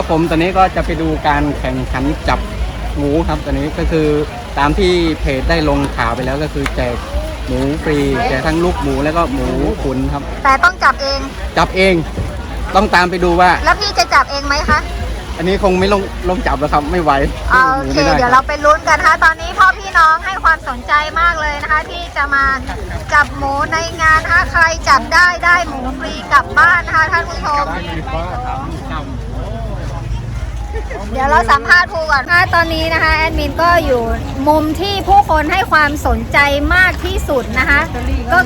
ครับผมตอนนี้ก็จะไปดูการแข่งขันจับหมูครับตอนนี้ก็คือตามที่เพจได้ลงข่าวไปแล้วก็คือแจกหมูฟรีแจกทั้งลูกหมูแล้วก็หมูขุนครับ แต่ต้องจับเอง จับเอง ต้องตามไปดูว่า แล้วพี่จะจับเองไหมคะ อันนี้คงไม่ลงลงจับแล้วครับไม่ไหวเอาโอหมูเคไม่ได้เดี๋ยวคเรารับไปลุ้นกันนะคะตอนนี้พ่อพี่น้องให้ความสนใจมากเลยนะคะ ที่จะมาจับหมูในงานนะคะใครจับได้ได้หมูฟรีกลับบ้านนะคะท่านผู้ชม เดี๋ยวเราสัมภาษณ์ครูก่อนค่ะตอนนี้นะคะแอดมินก็อยู่มุมที่ผู้คนให้ความสนใจมากที่สุดนะคะก็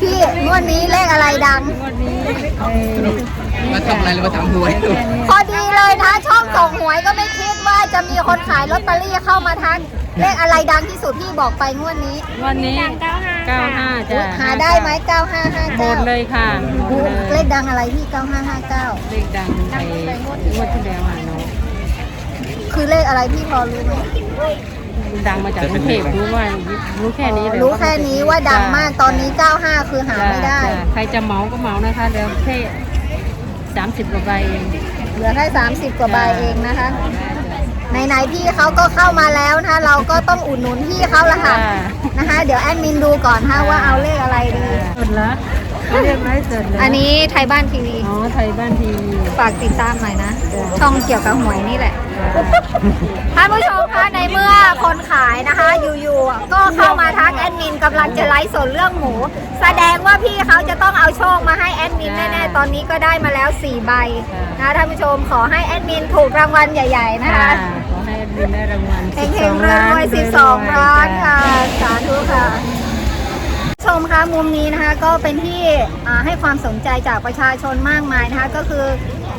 พี่งวดนี้เลขอะไรดังมาทำอะไรหรือมาทำหวยพอดีเลยนะช่องส่งหวยก็ไม่คิดว่าจะมีคนขายลอตเตอรี่เข้ามาทักเลขอะไรดังที่สุดพี่บอกไปงวดนี้วันนี้95จ้ะหาได้ไหมหมด9559เลยค่ะหมดเลเลยขดังอะไรพี่9559เลขดังไปงวดที่แล้วอะเนาะ คือเลขอะไรพี่พอรู้ไหมดังมาจากกรุงเทพรู้ว่ารู้แค่นี้เลยรู้แค่นี้ว่าดังมากตอนนี้ 95 คือหาไม่ได้จ้ะใครจะเหมาก็เหมานะคะเดี๋ยวแค่30 กว่าใบเองเหลือแค่30 กว่าใบเองนะคะไหนๆพี่เขาก็เข้ามาแล้วนะคะเราก็ต้องอุดหนุนพี่เขาละค่ะจ้ะนะคะ เดี๋ยวแอดมินดูก่อนนะคะว่าเอาเลขอะไรดีสดละ เขาเรียกไรสดเลยอันนี้ไทยบ้านทีวี อ๋อไทยบ้านทีวี ฝากติดตามหน่อยนะ จ้ะ ช่องเกี่ยวกับหวยนี่แหละ ท่านผู้ชมคะในเมื่อคนขายนะคะ อยู่ๆก็เข้ามาทักแอดมินกำลังจะไลฟ์สดเรื่องหมู แสดงว่าพี่เขาจะต้องเอาโชคมาให้แอดมินแน่ๆ ตอนนี้ก็ได้มาแล้ว 4 ใบนะท่านผู้ชมขอให้แอดมินถูกรางวัลใหญ่ ๆ นะคะค่ะขอให้แอดมินได้รางวัลเฮงๆรวยๆ12 ล้านค่ะสาธุค่ะ ชมคะมุมนี้นะคะก็เป็นที่ให้ความสนใจจากประชาชนมากมายนะคะก็คือ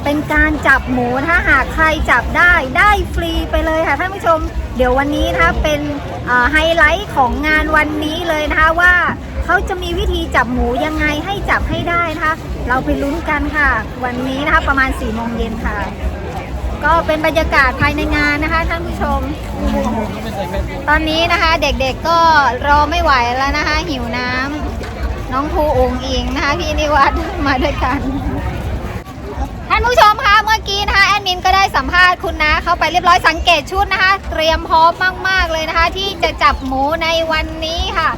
เป็นการจับหมูถ้าหากใครจับได้ได้ฟรีไปเลยค่ะท่านผู้ชม เดี๋ยววันนี้นะคะเป็นไฮไลท์ของงานวันนี้เลยนะคะว่าเขาจะมีวิธีจับหมูยังไงให้จับให้ได้นะคะเราไปลุ้นกันค่ะ วันนี้นะคะประมาณ4ี่โมงเย็นค่ะ ก็เป็นบรรยากาศภายในงานนะคะท่านผู้ชม ตอนนี้นะคะเด็กๆก็รอไม่ไหวแล้วนะคะ หิวน้ำน้องภูองอิงนะคะพี่นิวัฒน์มาด้วยกัน ท่านผู้ชมคะเมื่อกี้นะคะแอดมินก็ได้สัมภาษณ์คุณนะเข้าไปเรียบร้อยสังเกตชุดนะคะ เตรียมพร้อมมาก ๆเลยนะคะ ที่จะจับหมูในวันนี้ค่ะ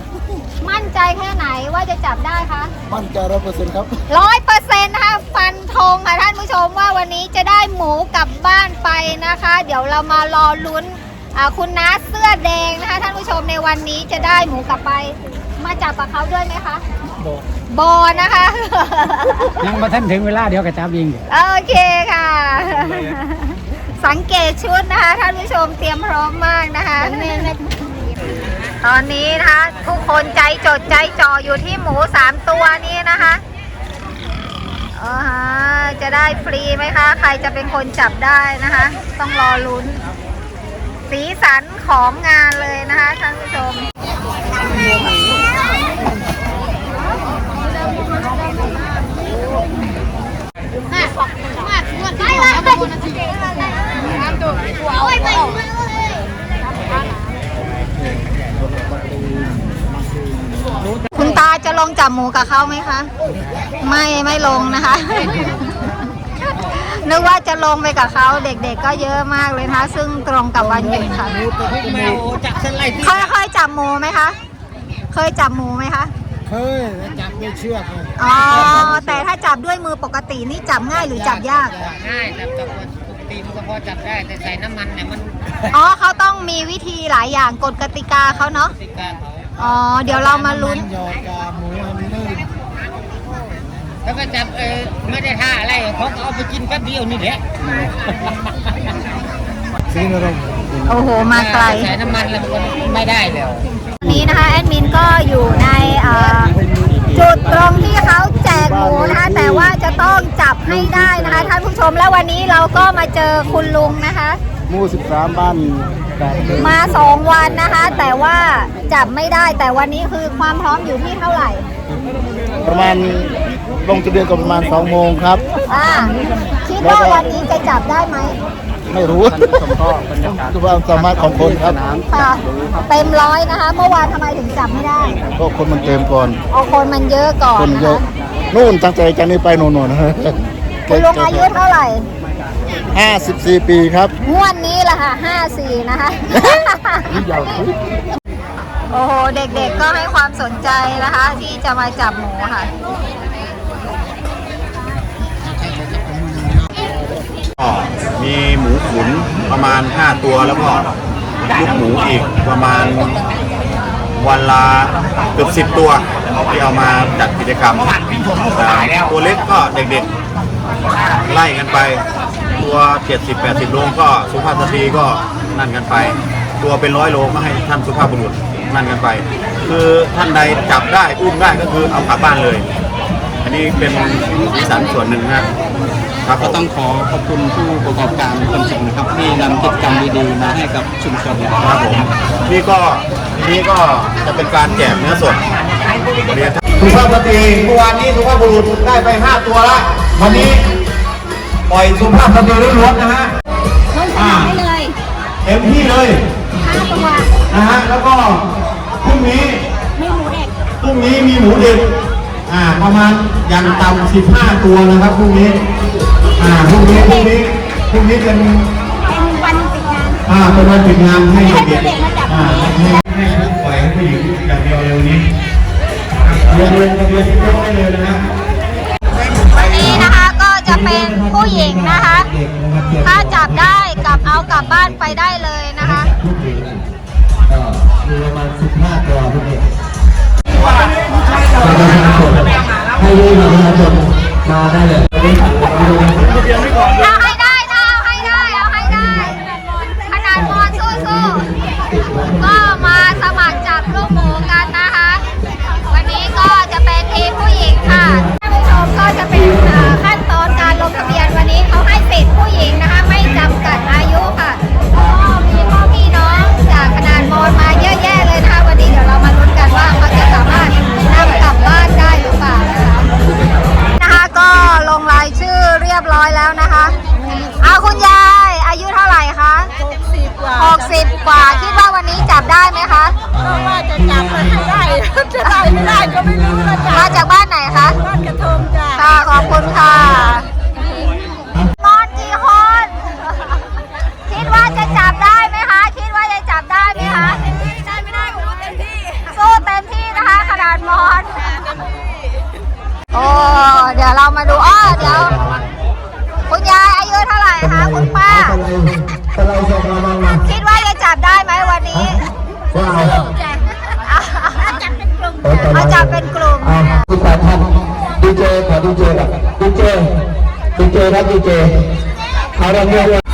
มั่นใจแค่ไหนว่าจะจับได้คะ มั่นใจร้อยเปอร์เซ็นต์ครับร้อยเปอร์เซ็นต์นะคะฟันธงค่ะท่านผู้ชมว่าวันนี้จะได้หมูกลับบ้านไปนะคะ เดี๋ยวเรามารอลุ้นอ่าคุณน้าเสื้อแดงนะคะ ท่านผู้ชมในวันนี้จะได้หมูกลับไป มาจับกับเขาด้วยไหมคะบอนะคะ ยังมาท่านถึงเวลาเดียวกับจับยิงโอเคค่ะ สังเกตชุดนะคะ ท่านผู้ชมเตรียมพร้อมมากนะคะ ตอนนี้นะคะทุกคนใจจดใจจ่ออยู่ที่หมูสามตัวนี้นะคะอ๋อฮะจะได้ฟรีไหมคะ ใครจะเป็นคนจับได้นะคะ ต้องรอลุ้น สีสันของงานเลยนะคะท่านผู้ชม คุณตาจะลงจับ หมูกับเขาไหมคะ ไม่ไม่ลงนะคะ นึกว่าจะลงไปกับเขาเด็กๆก็เยอะมากเลยนะคะซึ่งตรงกับวันหยุดค่ะจับเส้นไล่ที่เคยเคยจับหมูไหมคะ เคยจับหมูไหมคะเคยจับด้วยเชือกเลยอ๋อแต่ถ้าจับด้วยมือปกตินี่จับง่ายหรือจับยากง่ายแต่แต่ปกติมันก็พอจับได้แต่ใส่น้ำมันเนี่ยมันอ๋อเขาต้องมีวิธีหลายอย่างกฎกติกาเขาเนาะติดการเขาอ๋อเดี๋ยวเรามาลุ้นหยอดกาหมูให้มันลื่น แล้วก็จับเออไม่ได้ท่าอะไรเขาก็เอาไปกินแป๊บเดียวนี่แหละสีนรงโอ้โห มาไกล ใส่น้ำมันแล้วมันก็ไม่ได้แล้ววันนี้นะคะแอดมินก็อยู่ในเอ่อจุดตรงที่เขาแจกหมูนะคะแต่ว่าจะต้องจับให้ได้นะคะท่านผู้ชมแล้ววันนี้เราก็มาเจอคุณลุงนะคะ หมูสิบสามบ้านแปดเลยมาสองวันนะคะ แต่ว่าจับไม่ได้แต่วันนี้คือความพร้อมอยู่ที่เท่าไหร่ ประมาณลงทะเบียนก็ประมาณสองโมงครับ อ่าคิดว่าวันนี้จะจับได้ไหมไม่รู้ดูความสามารถของคนครับค่ะเต็มร้อยนะคะ เมื่อวานทำไมถึงจับไม่ได้ก็คนมันเต็มก่อนเอาคนมันเยอะก่อนคนนะเยอะคะนู่นตั้งใจจากนี้ไปโน่นๆนะคุณลุงอายุเท่าไหร่54 ปีครับงวดนี้แหละค่ะห้าสี่นะคะ โอ้โห เด็กๆก็ให้ความสนใจนะคะ ที่จะมาจับหมูค่ะ ก็มีหมูขุนประมาณ 5 ตัวแล้วก็ลูกหมูอีกประมาณวันละเกือบ10ตัวที่เอามาจัดกิจกรรมแต่ตัวเล็กก็เด็กๆ ไล่กันไป ตัว 70-80 โลก็สุภาพสตรีก็นั่นกันไป ตัวเป็นร้อยโลก็ให้ท่านสุภาพบุรุษ นั่นกันไป คือท่านใดจับได้อุ้มได้ก็คือเอากลับบ้านเลย อันนี้เป็นสีสันส่วนหนึ่งนะครับก็ต้องขอขอบคุณผู้ประกอบการคนส่งนะครับที่นำกิจกรรมดีๆมาให้กับชุมชนนะคครัรับบผมนี่ก็ทีนี้ก็จะเป็นการแจกเนื้อสดเรียนสุภาพสตรีเมื่อวานนี้สุภาพบุรุษได้ไป 5 ตัวละวันนี้ปล่อยสุภาพสตรีล้วนๆนะฮะลงสนามได้เลยเต็มที่เลยห้าตัวนะฮะแล้วก็ พรุ่งนี้ไม่หมูเด็กพรุ่งนี้มีหมูเด็กอ่าประมาณอย่างต่ำ15ตัวนะครับพรุ่งนี้อ่าพรุ่งนี้พรุ่งนี้พรุ่งนี้เป็นเป็นวันปิดงานอ่าเป็นวันปิดงานให้ให้เด็กเด็กมาจับๆอ่าให้ให้ผู้ปล่อยให้ผู้หญิงอย่างเดียวเร็วนี้เรียนเรียนเรียนที่โต๊ะได้เลยนะฮะวันนี้นะคะก็จะเป็นผู้หญิงนะคะ ถ้าจับได้กลับเอากลับบ้านไปได้เลยนะ ให้ยื่นมาประชาชนมาได้เลยเอาให้ได้นะ นะคะขนาดมอนโอ้เดี๋ยวเรามาดูอ้อเดี๋ยว คุณยายอายุเท่าไหร่คะคุณป้าตะไลส่งมาบ้างมาคิดว่าจะจับได้ไหมวันนี้ว่าเอาเอาจับเป็นกลุ่มอ่าทุกท่านดีเจขอดีเจก่อนดีเจดีเจครับดีเจเอาเรื่อง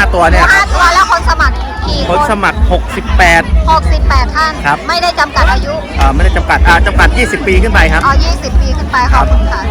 5 ตัวเนี่ยห้าตัวแล้วคนสมัครกี่คคนสมัคร 68 68 ท่าน ครับ ไม่ได้จำกัดอายุอ่าไม่ได้จำกัดอ่าจำกัด 20 ปีขึ้นไปครับอ๋อา 20 ปีขึ้นไปขอบคุณค่ะ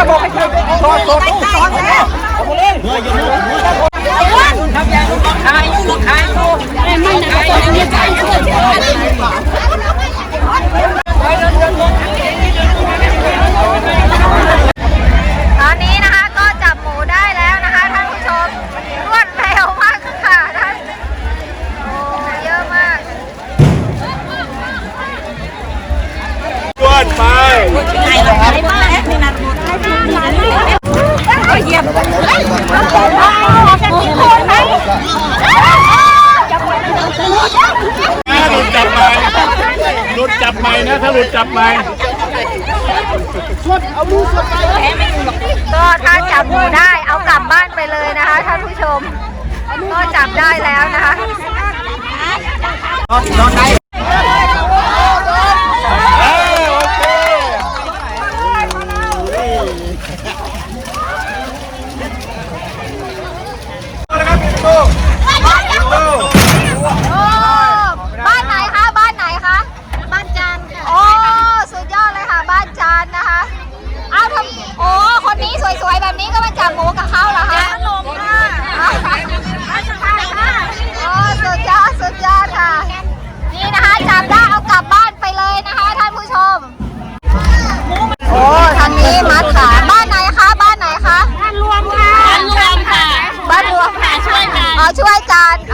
ตอนนี้นะคะก็จับหมูได้แล้วนะคะท่านผู้ชมรวดเร็วมากค่ะท่านโอ้เยอะมาก ถ้าหลุดจับไปหลุดจับไปนะ ถ้าหลุดจับไปก็ถ้าจับหมูได้เอากลับบ้านไปเลยนะคะท่านผู้ชม ก็จับได้แล้วนะคะโ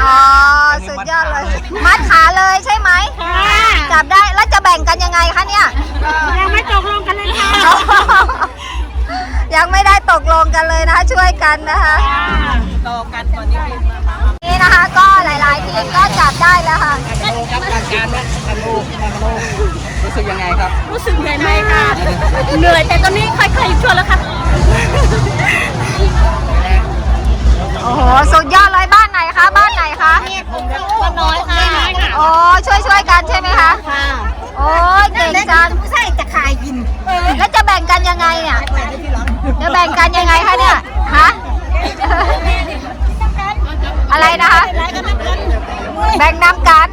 อ๋อ สุดยอดเลย มัดขาเลยใช่ไหมจับได้ แล้วจะแบ่งกันยังไงคะเนี่ย ยังไม่ตกลงกันเลยค่ะ ยังไม่ได้ตกลงกันเลยนะคะ ช่วยกันนะคะต่อกันก่อนนี้นี่นะคะ ก็หลายๆ ทีมก็จับได้แล้วค่ะรู้สึกยังไงครับ รู้สึกเหนื่อยไหมค่ะเหนื่อยแต่ตอนนี้ค่อยๆ งกันยังไงคะเนี่ยฮะอะไรนะคะ แบ่งน้ำกัน